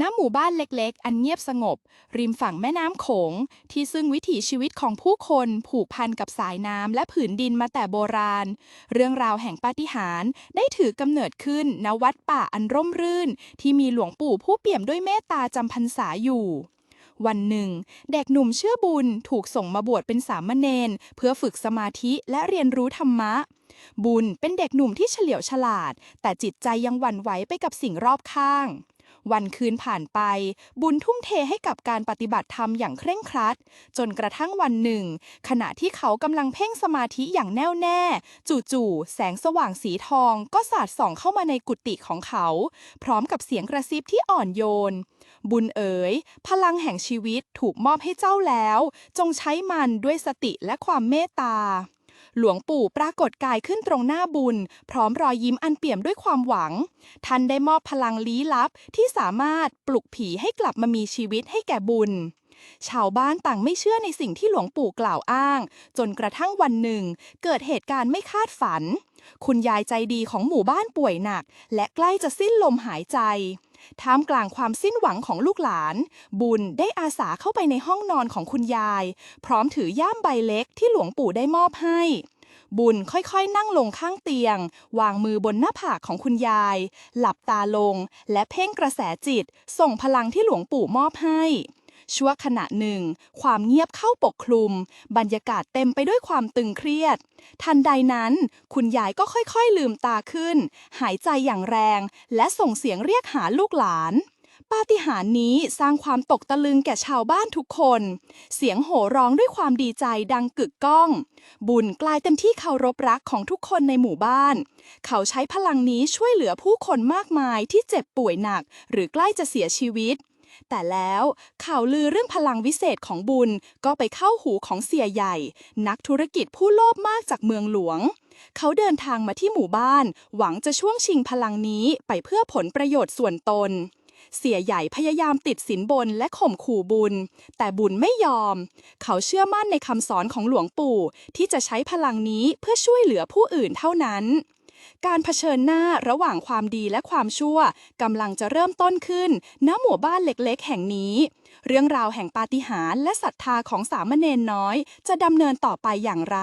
ณหมู่บ้านเล็กๆ อันเงียบสงบ ริมฝั่งแม่น้ำโขง ที่ซึ่งวิถีชีวิตของผู้คนผูกพันกับสายน้ำและผืนดินมาแต่โบราณ เรื่องราวแห่งปาฏิหาริย์ได้ถือกำเนิดขึ้นณวัดป่าอันร่มรื่น ที่มีหลวงปู่ผู้เปี่ยมด้วยเมตตาจำพรรษาอยู่วันหนึ่ง เด็กหนุ่มชื่อบุญถูกส่งมาบวชเป็นสามเณรเพื่อฝึกสมาธิและเรียนรู้ธรรมะ บุญเป็นเด็กหนุ่มที่เฉลียวฉลาด แต่จิตใจยังหวั่นไหวไปกับสิ่งรอบข้าง วันคืนผ่านไป บุญทุ่มเทให้กับการปฏิบัติธรรมอย่างเคร่งครัด จนกระทั่งวันหนึ่ง ขณะที่เขากำลังเพ่งสมาธิอย่างแน่วแน่ จู่ๆแสงสว่างสีทองก็สาดส่องเข้ามาในกุฏิของเขา พร้อมกับเสียงกระซิบที่อ่อนโยน บุญเอ๋ย พลังแห่งชีวิตถูกมอบให้เจ้าแล้ว จงใช้มันด้วยสติและความเมตตา หลวงปู่ปรากฏกายขึ้นตรงหน้าบุญ พร้อมรอยยิ้มอันเปี่ยมด้วยความหวัง ท่านได้มอบพลังลี้ลับที่สามารถปลุกผีให้กลับมามีชีวิตให้แก่บุญชาวบ้านต่างไม่เชื่อในสิ่งที่หลวงปู่กล่าวอ้าง จนกระทั่งวันหนึ่ง เกิดเหตุการณ์ไม่คาดฝัน คุณยายใจดีของหมู่บ้านป่วยหนัก และใกล้จะสิ้นลมหายใจ ท่ามกลางความสิ้นหวังของลูกหลาน บุญได้อาสาเข้าไปในห้องนอนของคุณยาย พร้อมถือย่ามใบเล็กที่หลวงปู่ได้มอบให้ บุญค่อยๆ นั่งลงข้างเตียง วางมือบนหน้าผากของคุณยาย หลับตาลง และเพ่งกระแสจิต ส่งพลังที่หลวงปู่มอบให้ ชั่วขณะหนึ่ง ความเงียบเข้าปกคลุม บรรยากาศเต็มไปด้วยความตึงเครียด ทันใดนั้น คุณยายก็ค่อยๆลืมตาขึ้น หายใจอย่างแรง และส่งเสียงเรียกหาลูกหลานปาฏิหาริย์นี้สร้างความตกตะลึงแก่ชาวบ้านทุกคน เสียงโห่ร้องด้วยความดีใจดังกึกก้อง บุญกลายเป็นที่เคารพรักของทุกคนในหมู่บ้าน เขาใช้พลังนี้ช่วยเหลือผู้คนมากมายที่เจ็บป่วยหนัก หรือใกล้จะเสียชีวิต แต่แล้วข่าวลือเรื่องพลังวิเศษของบุญก็ไปเข้าหูของเสียใหญ่ นักธุรกิจผู้โลภมากจากเมืองหลวง เขาเดินทางมาที่หมู่บ้าน หวังจะช่วงชิงพลังนี้ไปเพื่อผลประโยชน์ส่วนตนเสียใหญ่พยายามติดสินบนและข่มขู่บุญ แต่บุญไม่ยอม เขาเชื่อมั่นในคำสอนของหลวงปู่ที่จะใช้พลังนี้เพื่อช่วยเหลือผู้อื่นเท่านั้น การเผชิญหน้าระหว่างความดีและความชั่วกำลังจะเริ่มต้นขึ้น ณ หมู่บ้านเล็กๆ แห่งนี้ เรื่องราวแห่งปาฏิหาริย์และศรัทธาของสามเณรน้อย จะดำเนินต่อไปอย่างไร